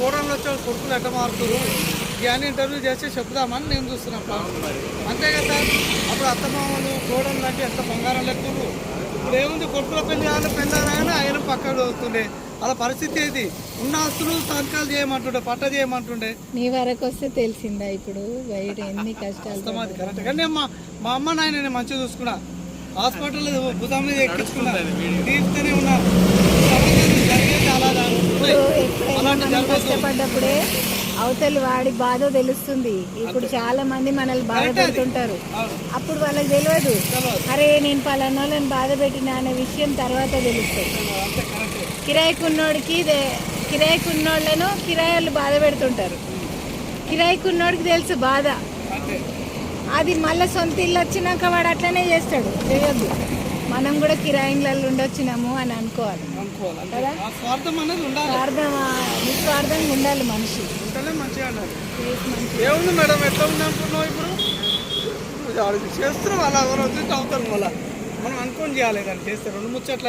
వాళ్ళు కొడుకులు ఎట్ట మారుతారు? ఇవన్నీ ఇంటర్వ్యూ చేసి చెప్దామని నేను చూస్తున్నాను ప్లాన్. అంతే కదా సార్? అప్పుడు అత్తమామలు కోడలు లాంటి ఎంత బంగారం లెక్కలు. ఇప్పుడు ఏముంది? కొడుకుల పెళ్ళి కావాలి పెళ్ళి కానీ ఆయన పక్కన వస్తుండే అలా పరిస్థితి ఏది? ఉన్న ఆస్తులు సంతకాలు చేయమంటుండే పట్ట చేయమంటుండే. నీ వరకు వస్తే తెలిసిందా ఇప్పుడు? బయట ఎన్ని కష్టాలు అస్తమాది కరెక్ట్. కానీ మా మా అమ్మ నాయన మంచిగా చూసుకున్నా. హాస్పిటల్ భుజం మీద ఎక్కించుకున్నా. తీరుతూనే మనం కష్టపడ్డప్పుడే అవతలి వాడి బాధ తెలుస్తుంది. ఇప్పుడు చాలా మంది మనల్ని బాధ పెడుతుంటారు. అప్పుడు వాళ్ళకి తెలియదు. అరే నేను పలానా వాళ్ళని బాధ పెట్టిన అనే విషయం తర్వాత తెలుస్తుంది కిరాయికున్నోడికి కిరాయికున్నోళ్ళను కిరాయిలు బాధ పెడుతుంటారు. కిరాయికున్నోడికి తెలుసు బాధ. అది మళ్ళీ సొంత ఇల్లు వచ్చినాక వాడు అట్లనే చేస్తాడు. చేయొద్దు. మనం కూడా కిరాయిలలో ఉండొచ్చినాము అని అనుకోవాలి. కదా? ఆ స్వార్థం అనేది ఉండాలి. స్వార్థం నిస్వార్థంగా ఉండాలి మనిషి. ఉంటేనే మంచిగా ఉండాలి. ఏముంది మేడం ఎట్లా ఉంది అనుకున్నావు ఇప్పుడు? చేస్తున్నాం అలా ఎవరు వచ్చి అవుతారు మళ్ళీ. మనం అనుకోని చేయాలి దాన్ని చేస్తే రెండు ముచ్చట్లు